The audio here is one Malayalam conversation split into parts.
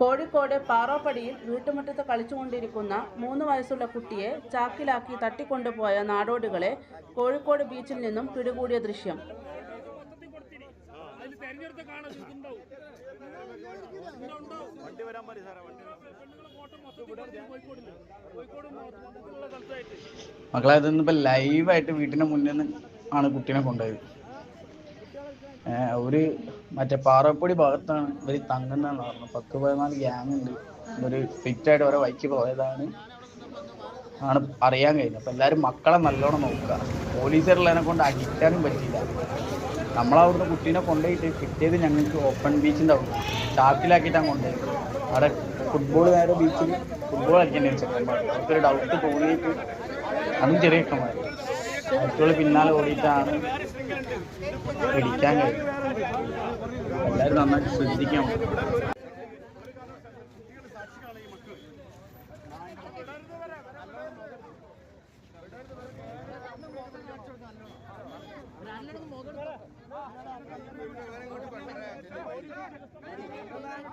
കോഴിക്കോട് പാറോപ്പടിയിൽ വീട്ടുമുറ്റത്ത് കളിച്ചുകൊണ്ടിരിക്കുന്ന മൂന്ന് വയസ്സുള്ള കുട്ടിയെ ചാക്കിലാക്കി തട്ടിക്കൊണ്ടുപോയ നാടോടികളെ കോഴിക്കോട് ബീച്ചിൽ നിന്നും പിടികൂടിയ ദൃശ്യം. മക്കളെ ഇതൊന്നിപ്പോ ലൈവായിട്ട് വീട്ടിന്റെ മുന്നിൽ നിന്ന് ആണ് കുട്ടീനെ കൊണ്ടുപോയത്. ഒരു മറ്റേ പാറപ്പൊടി ഭാഗത്താണ് ഇവർ തങ്ങുന്നതെന്ന് പറഞ്ഞു. പത്ത് പതിനാല് ഗ്യാങ് ഉണ്ട്. ഒരു ഫിറ്റ് ആയിട്ട് ഓരോ വൈക്ക് പോയതാണ്. ആണ് അറിയാൻ കഴിഞ്ഞത് അപ്പൊ എല്ലാരും മക്കളെ നല്ലോണം നോക്കുക. പോലീസുകാരുള്ളതിനെ കൊണ്ട് അടിക്കാനും പറ്റിയില്ല. നമ്മളവിടുന്ന് കുട്ടീനെ കൊണ്ടുപോയിട്ട് കിട്ടിയത് ഞങ്ങൾക്ക് ഓപ്പൺ ബീച്ചിന്റെ അവിടെ ചാക്കിലാക്കിയിട്ടാണ് കൊണ്ടുപോയത്. അവിടെ ഫുട്ബോൾ നേരെ ബീച്ചിൽ ഫുട്ബോൾ കളിക്കാൻ ചെക്കന്മാർ അവർക്കൊരു ഡൗട്ട് തോന്നിയിട്ട് അതും ചെറിയ ചെക്കന്മാർ മറ്റുള്ള പിന്നാലെ ഓടിയിട്ടാണ് പിടിക്കാൻ കഴിയും എല്ലാവരും നന്നായിട്ട് ശ്രദ്ധിക്കണം.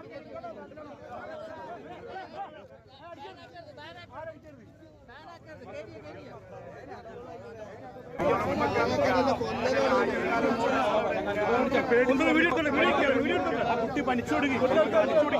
വീഡിയോ എടുത്തോളൂ குட்டி பண்ணி சுடுங்க சுடுங்க